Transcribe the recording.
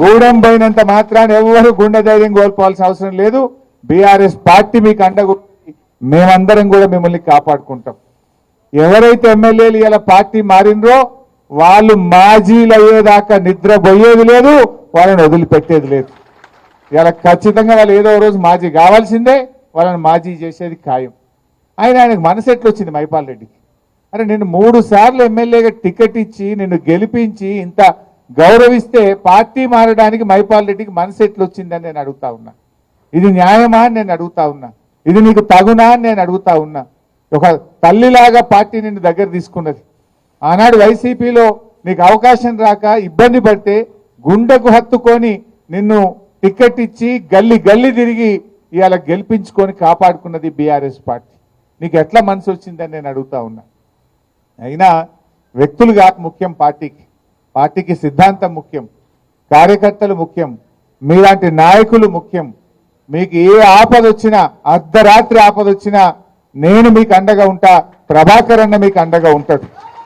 గూడెం పోయినంత మాత్రాన ఎవరు గుండె ధైర్యం కోల్పోవాల్సిన అవసరం లేదు. బీఆర్ఎస్ పార్టీ మీకు అండగా మేమందరం కూడా మిమ్మల్ని కాపాడుకుంటాం. ఎవరైతే ఎమ్మెల్యేలు ఇలా పార్టీ మారినరో వాళ్ళు మాజీలు అయ్యేదాకా నిద్ర పోయేది లేదు వాళ్ళని వదిలిపెట్టేది లేదు. ఇలా ఖచ్చితంగా వాళ్ళు ఏదో రోజు మాజీ కావాల్సిందే వాళ్ళని మాజీ చేసేది ఖాయం. ఆయన ఆయనకు మనసు ఎట్లొచ్చింది మైపాల్ రెడ్డికి? అరే నేను మూడు సార్లు ఎమ్మెల్యేగా టికెట్ ఇచ్చి నిన్ను గెలిపించి ఇంత గౌరవిస్తే పార్టీ మారడానికి మైపాల్ రెడ్డికి మనసు ఎట్లా వచ్చిందని నేను అడుగుతా ఉన్నా. ఇది న్యాయమా అని నేను అడుగుతా ఉన్నా. ఇది నీకు తగునా అని నేను అడుగుతా ఉన్నా. ఒక తల్లిలాగా పార్టీ నిన్ను దగ్గర తీసుకున్నది. ఆనాడు వైసీపీలో నీకు అవకాశం రాక ఇబ్బంది పడితే గుండెకు హత్తుకొని నిన్ను టికెట్ ఇచ్చి గల్లి గల్లి తిరిగి ఇవాళ గెలిపించుకొని కాపాడుకున్నది బీఆర్ఎస్ పార్టీ. నీకు ఎట్లా మనసు వచ్చిందని నేను అడుగుతా ఉన్నా. అయినా వ్యక్తులు ముఖ్యం పార్టీకి. పార్టీకి సిద్ధాంతం ముఖ్యం కార్యకర్తలు ముఖ్యం మీలాంటి నాయకులు ముఖ్యం. మీకు ఏ ఆపద వచ్చినా అర్ధరాత్రి ఆపద వచ్చినా నేను మీకు అండగా ఉంటా ప్రభాకర్ అన్న మీకు అండగా ఉంటాడు.